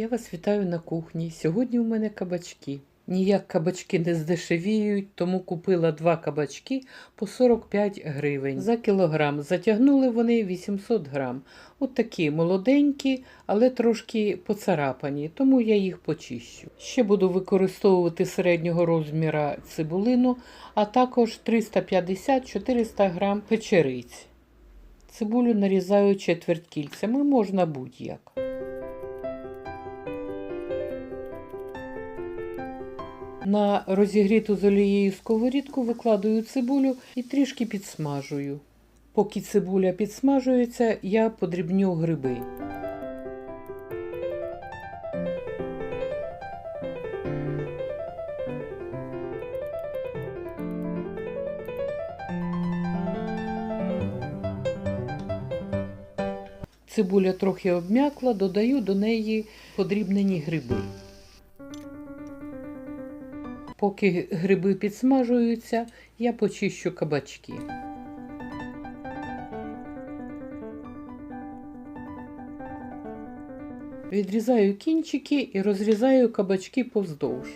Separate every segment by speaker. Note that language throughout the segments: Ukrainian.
Speaker 1: Я вас вітаю на кухні. Сьогодні у мене кабачки. Ніяк кабачки не здешевіють, тому купила два кабачки по 45 гривень за кілограм. Затягнули вони 800 грам. От такі молоденькі, але трошки поцарапані, тому я їх почищу. Ще буду використовувати середнього розміра цибулину, а також 350-400 грам печериць. Цибулю нарізаю четверть кільцями, можна будь-як. На розігріту з олією сковорідку викладаю цибулю і трішки підсмажую. Поки цибуля підсмажується, я подрібню гриби. Цибуля трохи обм'якла, додаю до неї подрібнені гриби. Поки гриби підсмажуються, я почищу кабачки. Відрізаю кінчики і розрізаю кабачки повздовж.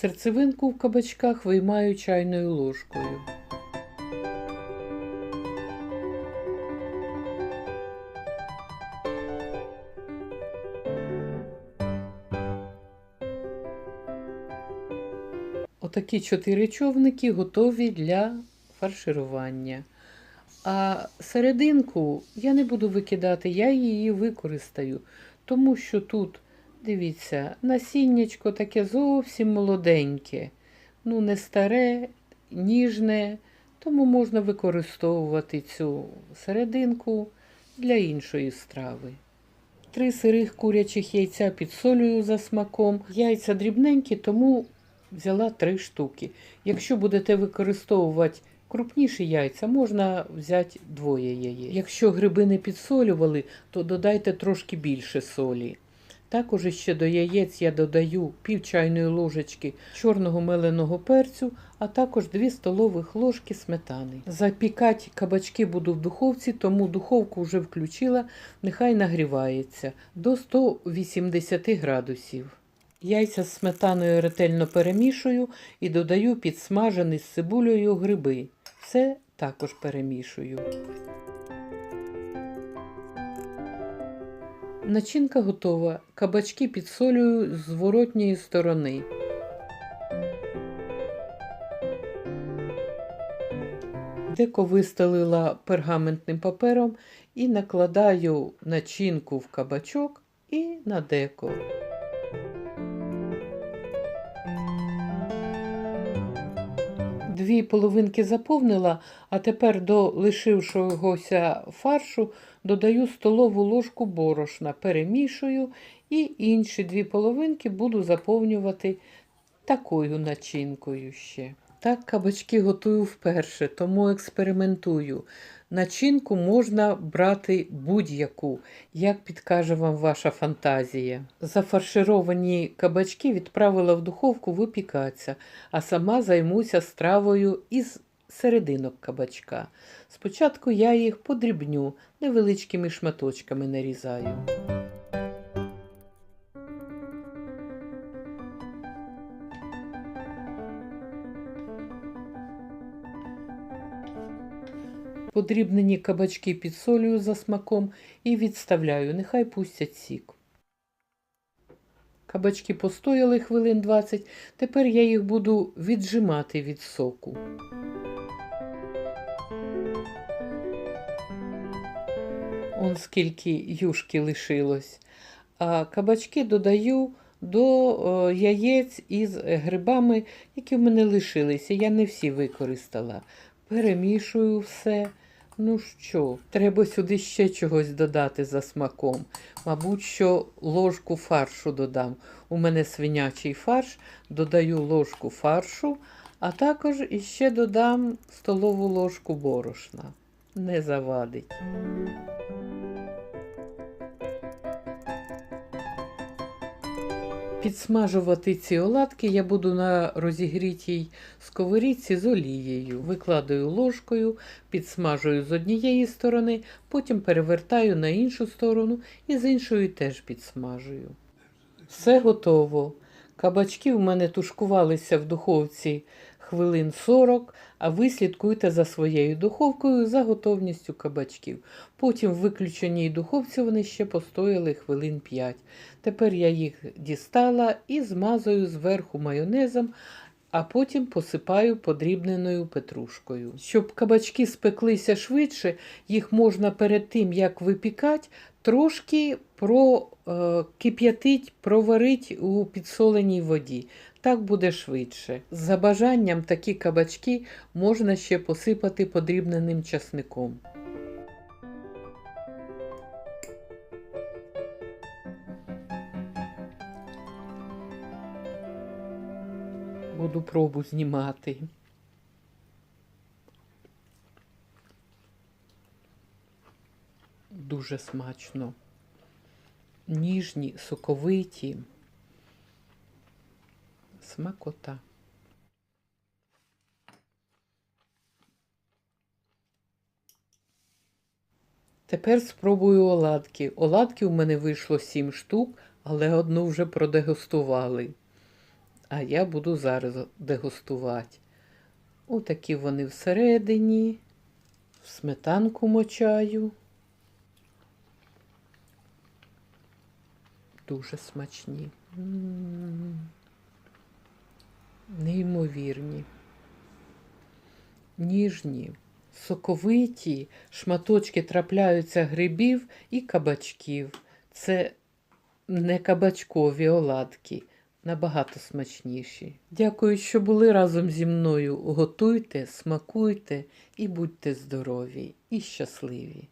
Speaker 1: Серцевинку в кабачках виймаю чайною ложкою. Отакі чотири човники готові для фарширування. А серединку я не буду викидати, я її використаю, тому що тут, дивіться, насіннячко таке зовсім молоденьке, ну не старе, ніжне, тому можна використовувати цю серединку для іншої страви. Три сирих курячих яйця підсолюю за смаком. Яйця дрібненькі, тому взяла три штуки. Якщо будете використовувати крупніші яйця, можна взяти двоє яєць. Якщо гриби не підсолювали, то додайте трошки більше солі. Також ще до яєць я додаю пів чайної ложечки чорного меленого перцю, а також 2 столових ложки сметани. Запікати кабачки буду в духовці, тому духовку вже включила, нехай нагрівається до 180 градусів. Яйця з сметаною ретельно перемішую і додаю підсмажений з цибулею гриби. Все також перемішую. Начинка готова. Кабачки підсолюю з зворотньої сторони. Деко вистелила пергаментним папером і накладаю начинку в кабачок і на деко. Дві половинки заповнила, а тепер до лишившогося фаршу додаю столову ложку борошна, перемішую і інші дві половинки буду заповнювати такою начинкою ще. Так кабачки готую вперше, тому експериментую. Начинку можна брати будь-яку, як підкаже вам ваша фантазія. Зафаршировані кабачки відправила в духовку випікатися, а сама займуся стравою із серединок кабачка. Спочатку я їх подрібню, невеличкими шматочками нарізаю. Подрібнені кабачки підсолюю за смаком і відставляю, нехай пустять сік. Кабачки постояли хвилин 20, тепер я їх буду віджимати від соку. Он скільки юшки лишилось. А кабачки додаю до яєць із грибами, які в мене лишилися. Я не всі використала. Перемішую все. Ну що, треба сюди ще чогось додати за смаком. Мабуть, що ложку фаршу додам. У мене свинячий фарш, додаю ложку фаршу, а також іще додам столову ложку борошна. Не завадить. Підсмажувати ці оладки я буду на розігрітій сковорідці з олією. Викладаю ложкою, підсмажую з однієї сторони, потім перевертаю на іншу сторону і з іншої теж підсмажую. Все готово. Кабачки в мене тушкувалися в духовці хвилин 40, а ви слідкуйте за своєю духовкою за готовністю кабачків. Потім в виключеній духовці вони ще постояли хвилин 5. Тепер я їх дістала і змазую зверху майонезом, а потім посипаю подрібненою петрушкою. Щоб кабачки спеклися швидше, їх можна перед тим, як випікати, трошки прокип'ятить, проварить у підсоленій воді. Так буде швидше. За бажанням такі кабачки можна ще посипати подрібненим часником. Буду пробу знімати. Дуже смачно. Ніжні, соковиті. Смакота. Тепер спробую оладки. Оладки у мене вийшло 7 штук, але одну вже продегустували. А я буду зараз дегустувати. Отакі вони всередині. В сметанку мочаю. Дуже смачні. Неймовірні. Ніжні, соковиті, шматочки трапляються грибів і кабачків. Це не кабачкові оладки, набагато смачніші. Дякую, що були разом зі мною. Готуйте, смакуйте і будьте здорові і щасливі.